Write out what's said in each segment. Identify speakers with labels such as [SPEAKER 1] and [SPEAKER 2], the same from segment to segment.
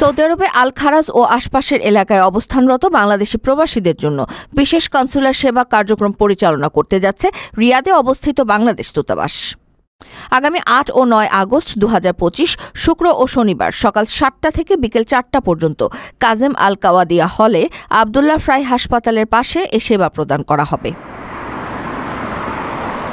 [SPEAKER 1] Saudi আরবে আল খারাজ ও আশপাশের এলাকায় অবস্থানরত বাংলাদেশি প্রবাসীদের জন্য বিশেষ কনসুলার সেবা কার্যক্রম পরিচালনা করতে যাচ্ছে রিয়াদে অবস্থিত বাংলাদেশ দূতাবাস। আগামী আট ও নয় আগস্ট দু হাজার পঁচিশ, শুক্র ও শনিবার সকাল সাতটা থেকে বিকেল চারটা পর্যন্ত কাজেম আল কাওয়াদিয়া হলে আবদুল্লাহ ফ্রাই হাসপাতালের পাশে এ সেবা প্রদান করা হবে।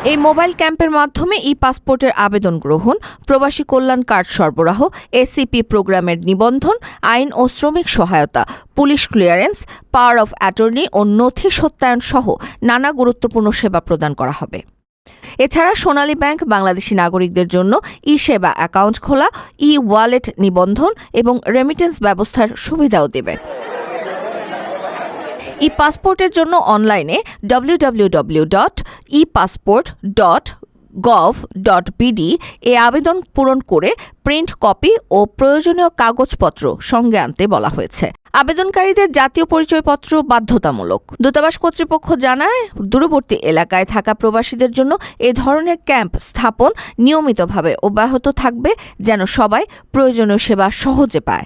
[SPEAKER 1] এই মোবাইল ক্যাম্পের মাধ্যমে ই পাসপোর্টের আবেদন গ্রহণ, প্রবাসী কল্যাণ কার্ড সরবরাহ, এসিপি প্রোগ্রামের নিবন্ধন, আইন ও শ্রমিক সহায়তা, police clearance, power of attorney ও নথি সত্যায়ন সহ নানা গুরুত্বপূর্ণ সেবা প্রদান করা হবে। এছাড়া সোনালী ব্যাংক বাংলাদেশি নাগরিকদের জন্য ই সেবা অ্যাকাউন্ট খোলা ই ওয়ালেট নিবন্ধন এবং রেমিটেন্স ব্যবস্থার সুবিধাও দেবে। ই পাসপোর্টের জন্য অনলাইনে www.epassport.gov.bd dot e passport dot dot BD এ আবেদন পূরণ করে প্রিন্ট কপি ও প্রয়োজনীয় কাগজপত্র সঙ্গে আনতে বলা হয়েছে। আবেদনকারীদের জাতীয় পরিচয়পত্র বাধ্যতামূলক। দূতাবাস কর্তৃপক্ষ জানায়, দূরবর্তী এলাকায় থাকা প্রবাসীদের জন্য এ ধরনের ক্যাম্প স্থাপন নিয়মিতভাবে অব্যাহত থাকবে, যেন সবাই প্রয়োজনীয় সেবা সহজে পায়।